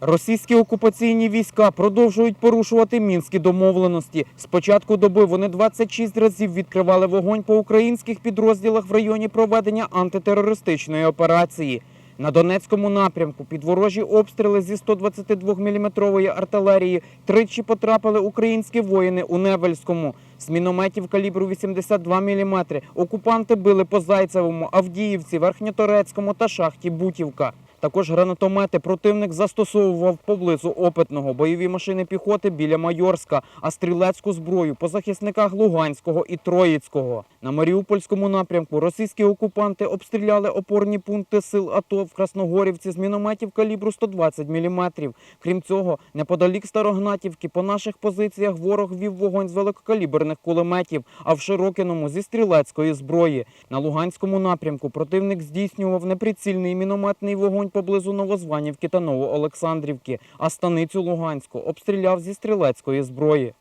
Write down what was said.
Російські окупаційні війська продовжують порушувати мінські домовленості. З початку доби вони 26 разів відкривали вогонь по українських підрозділах в районі проведення антитерористичної операції. На Донецькому напрямку під ворожі обстріли зі 122 мм артилерії тричі потрапили українські воїни у Невельському. З мінометів калібру 82 мм окупанти били по Зайцевому, Авдіївці, Верхньоторецькому та шахті Бутівка. Також гранатомети противник застосовував поблизу опитного, бойові машини піхоти біля Майорська, а стрілецьку зброю по захисниках Луганського і Троїцького. На Маріупольському напрямку російські окупанти обстріляли опорні пункти сил АТО в Красногорівці з мінометів калібру 120 мм. Крім цього, неподалік Старогнатівки по наших позиціях ворог вів вогонь з великокаліберних кулеметів, а в Широкіному зі стрілецької зброї. На Луганському напрямку противник здійснював неприцільний мінометний вогонь поблизу Новозванівки та Новоолександрівки, а станицю Луганську обстріляв зі стрілецької зброї.